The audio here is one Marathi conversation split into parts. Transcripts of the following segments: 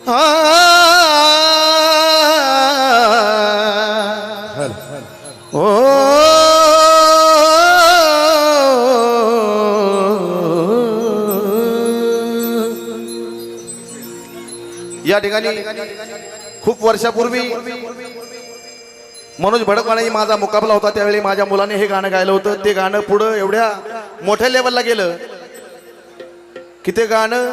ओ या ठिकाणी खूप वर्षापूर्वी मनोज भडकवाणी माझा मुकाबला होता. त्यावेळी माझ्या मुलाने हे गाणं गायलं होतं. ते गाणं पुढं एवढ्या मोठ्या लेवलला गेलं की ते गाणं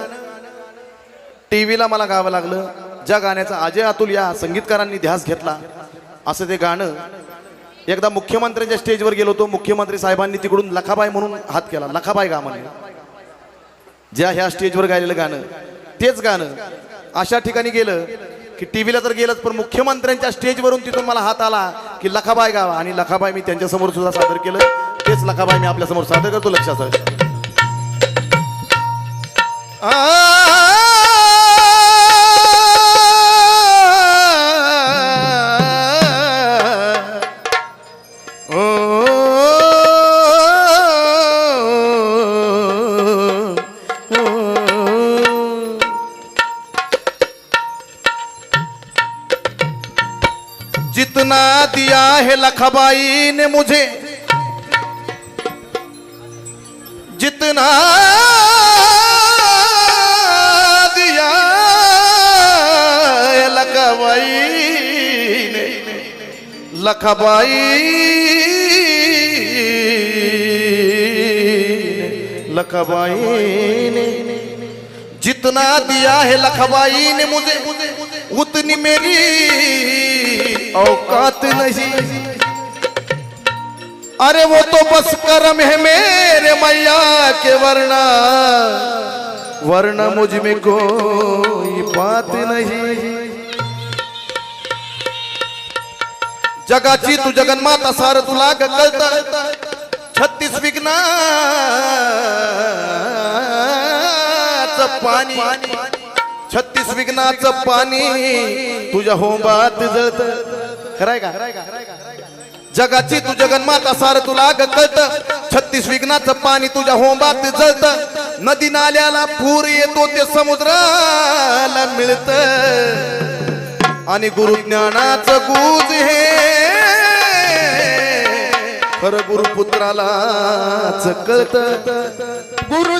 टी व्हीला मला गावं लागलं. ज्या गाण्याचा अजय अतुल या संगीतकारांनी ध्यास घेतला असं ते गाणं एकदा मुख्यमंत्र्यांच्या स्टेजवर गेलो होतो. मुख्यमंत्री साहेबांनी तिकडून लखाबाई म्हणून हात केला. लखाबाई गा म्हणे ज्या ह्या स्टेजवर गायलेलं गाणं तेच गाणं अशा ठिकाणी गेलं की टीव्हीला तर गेलंच पण मुख्यमंत्र्यांच्या स्टेजवरून तिथून मला हात आला की लखाबाई गावा. आणि लखाबाई मी त्यांच्यासमोर सुद्धा सादर केलं. तेच लखाबाई मी आपल्यासमोर सादर करतो. लक्षात दिया है लखबाई ने मुझे। जितना दिया है लखबाई ने। लखबाई लखबाई ने। जितना दिया है लखबाई ने मुझे उतनी मेरी औकात नहीं। अरे वो तो बस करम है मेरे मैया के वरना। वरना मुझ में कोई बात नहीं। जगाची तू जगन्माता सार तुला कळत छत्तीस विघ्नाचं पाणी छत्तीस विघ्नाचं पाणी तुझ्या होंबात जळत खराय का? जगाची तू जगन्माता सार तुला गकळत छत्तीस विघ्नाचं पाणी तुझ्या होंबात जळत. नदी नाल्याला पूर येतो ते समुद्राला मिळत. आणि गुरुज्ञानाचं गुज हे खरं गुरुपुत्रालाच कळत. गुरु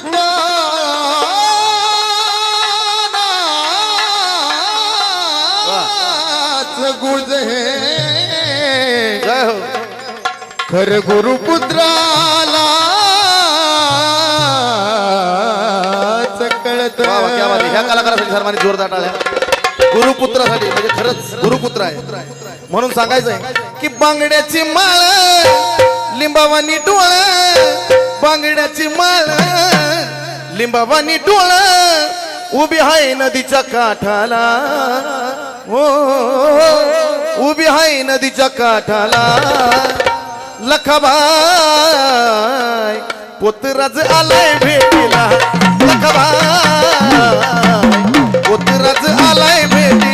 खर गुरुपुत्राला कळत वा ह्या कलाकारासाठी सर्वांनी जोरदार टाळ्या. गुरुपुत्रासाठी म्हणजे खरंच गुरुपुत्र आहे. म्हणून सांगायचं आहे की बांगड्याची माळ लिंबावानी डोळ बांगड्याची माळ लिंबावानी डोळ उभी आहे नदीच्या काठाला. हो उभी आहे नदीच्या काठाला. लखाबाई पोतराज आलाय भेटीला. लखाबाई पोतराज आलाय भेटी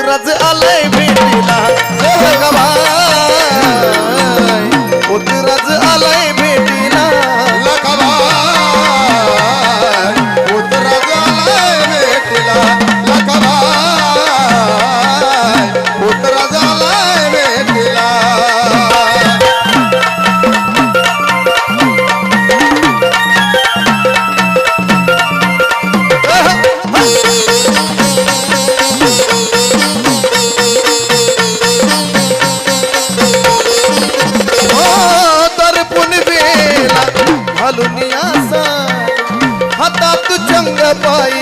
पुत्रज आलय भेटीला. लकाबाई पुत्रज आलय भेटीला. लखबाय পাই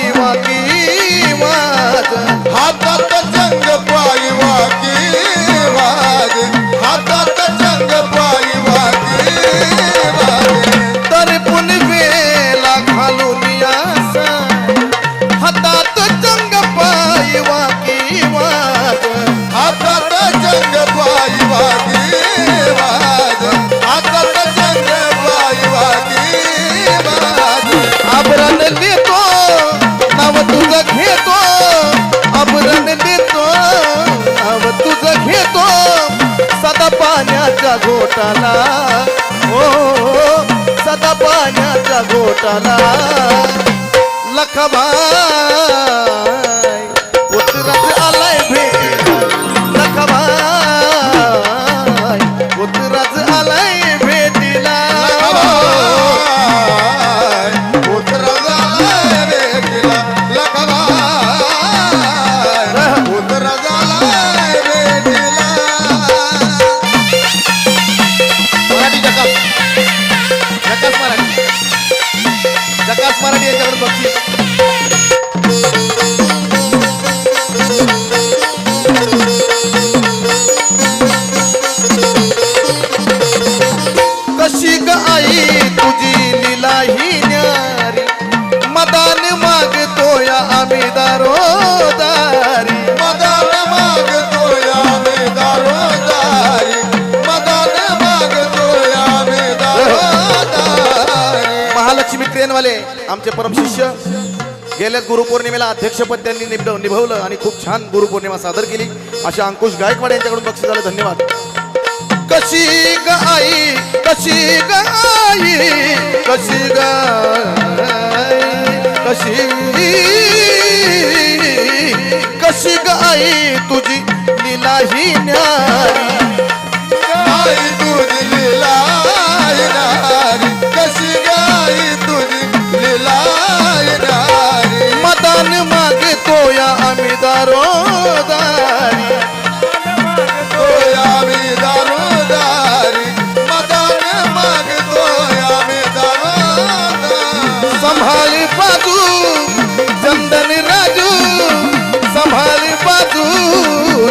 घोटाला हो, हो सदा पाण्याचा घोटाला लखमा एक मराठी याच्याकडे बघतील दारो. आमचे परमशिष्य गेल्याच गुरुपौर्णिमेला अध्यक्षपद त्यांनी निभ निभवलं आणि खूप छान गुरुपौर्णिमा सादर केली. अशा अंकुश गायकवाड यांच्याकडून बक्षीस झालं. धन्यवाद. कशी गाई आई कशी गाई आई कशी गाई कशी कशी गाई आई तुझी लीला ही न्यारी गाई तुझी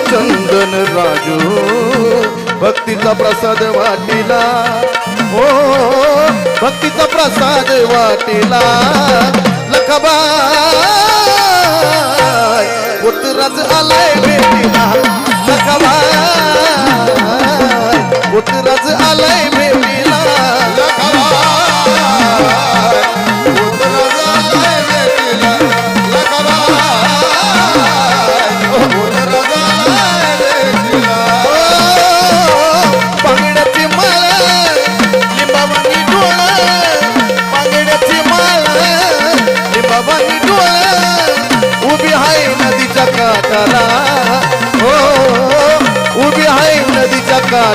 चंदन राजू भक्तीचा प्रसाद वाटीला. हो भक्तीचा प्रसाद वाटीला. लखबाय उतराच आलाय भेटीला. लखबाय उतराच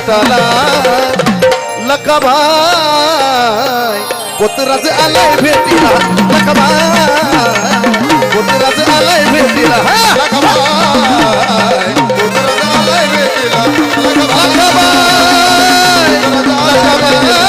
हाताला लखाबाय कोतराज आलाय भेटीला. लखाबाय कोतराज आलाय भेटीला. लखाबाय कोतराज आलाय भेटीला. लखाबाय लखाबाय